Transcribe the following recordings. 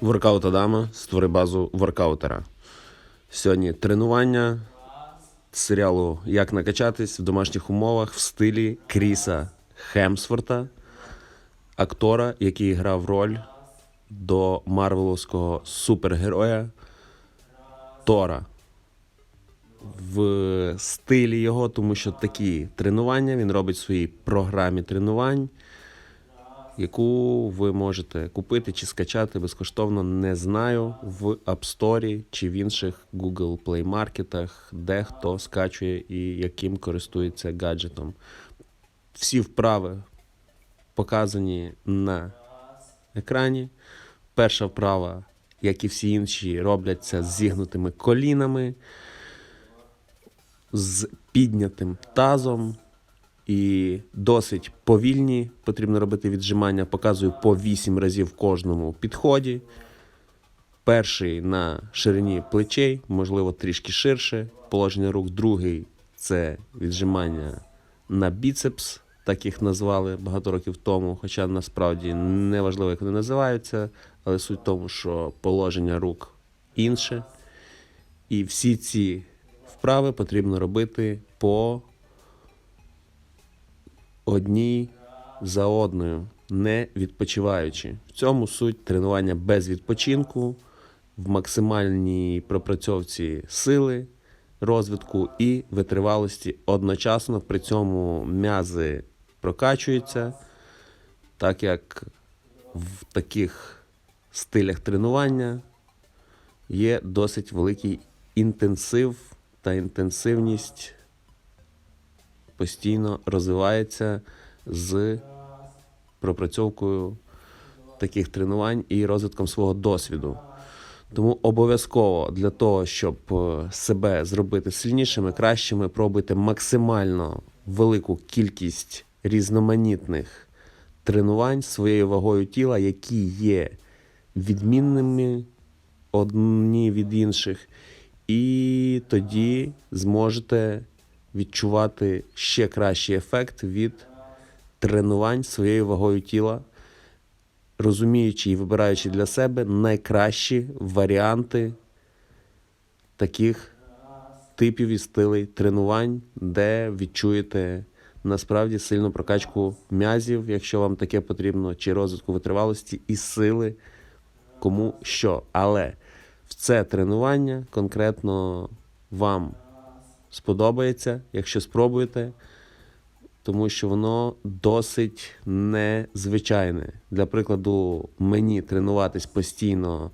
Воркаут Адама, створи базу воркаутера. Сьогодні тренування серіалу Як накачатись в домашніх умовах в стилі Кріса Хемсворта, актора, який грав роль до марвеловського супергероя Тора. В стилі його, тому що такі тренування він робить в своїй програмі тренувань яку ви можете купити чи скачати безкоштовно, не знаю, в App Store чи в інших Google Play маркетах, де хто скачує і яким користується гаджетом. Всі вправи показані на екрані. Перша вправа, як і всі інші, робляться з зігнутими колінами, з піднятим тазом і досить повільні. Потрібно робити віджимання. Показую по 8 разів в кожному підході. Перший на ширині плечей, можливо, трішки ширше. Положення рук. Другий це віджимання на біцепс, так їх назвали багато років тому. Хоча насправді не важливо, як вони називаються, але суть в тому, що положення рук інше. І всі ці вправи потрібно робити по одній за одною, не відпочиваючи. В цьому суть тренування без відпочинку, в максимальній пропрацьовці сили, розвитку і витривалості одночасно. При цьому м'язи прокачуються, так як в таких стилях тренування є досить великий інтенсив та інтенсивність постійно розвивається з пропрацьовкою таких тренувань і розвитком свого досвіду. Тому обов'язково для того, щоб е, себе зробити сильнішими, кращими, пробуйте максимально велику кількість різноманітних тренувань своєю вагою тіла, які є відмінними одні від інших, і тоді зможете відчувати ще кращий ефект від тренувань своєю вагою тіла, розуміючи і вибираючи для себе найкращі варіанти таких типів і стилей тренувань, де відчуєте насправді сильну прокачку м'язів, якщо вам таке потрібно, чи розвитку витривалості і сили, кому що. Але в це тренування конкретно вам сподобається, якщо спробуєте, тому що воно досить незвичайне. Для прикладу, мені тренуватись постійно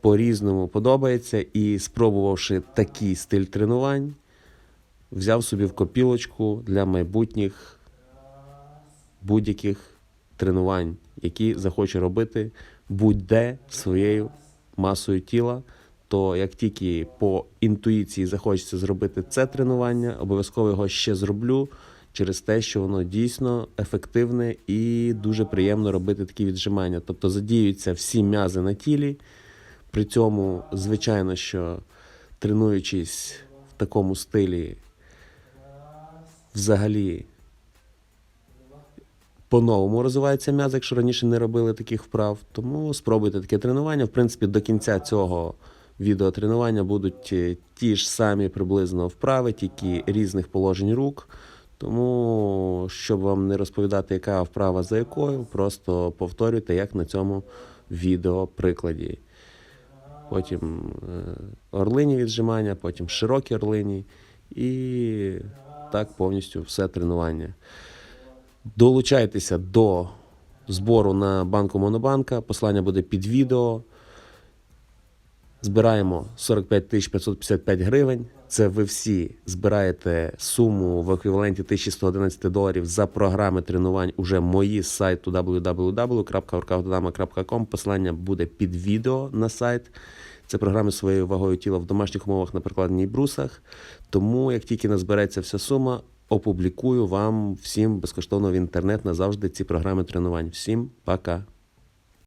по-різному подобається, і спробувавши такий стиль тренувань, взяв собі в копілочку для майбутніх будь-яких тренувань, які захочу робити будь-де своєю масою тіла то як тільки по інтуїції захочеться зробити це тренування, обов'язково його ще зроблю через те, що воно дійсно ефективне і дуже приємно робити такі віджимання. Тобто задіюються всі м'язи на тілі. При цьому, звичайно, що тренуючись в такому стилі, взагалі по-новому розвивається м'яз, якщо раніше не робили таких вправ. Тому спробуйте таке тренування. В принципі, до кінця цього відеотренування будуть е, ті ж самі приблизно вправи, тільки різних положень рук. Тому, щоб вам не розповідати, яка вправа за якою, просто повторюйте, як на цьому відеоприкладі. Потім е, орлині віджимання, потім широкі орлині. І так повністю все тренування. Долучайтеся до збору на банку Монобанка. Послання буде під відео. Збираємо 45 тисяч 555 гривень. Це ви всі збираєте суму в еквіваленті 1111 доларів за програми тренувань уже мої з сайту www.workoutodama.com. Посилання буде під відео на сайт. Це програми своєю вагою тіла в домашніх умовах на прикладеній брусах. Тому, як тільки назбереться вся сума, опублікую вам всім безкоштовно в інтернет назавжди ці програми тренувань. Всім пока!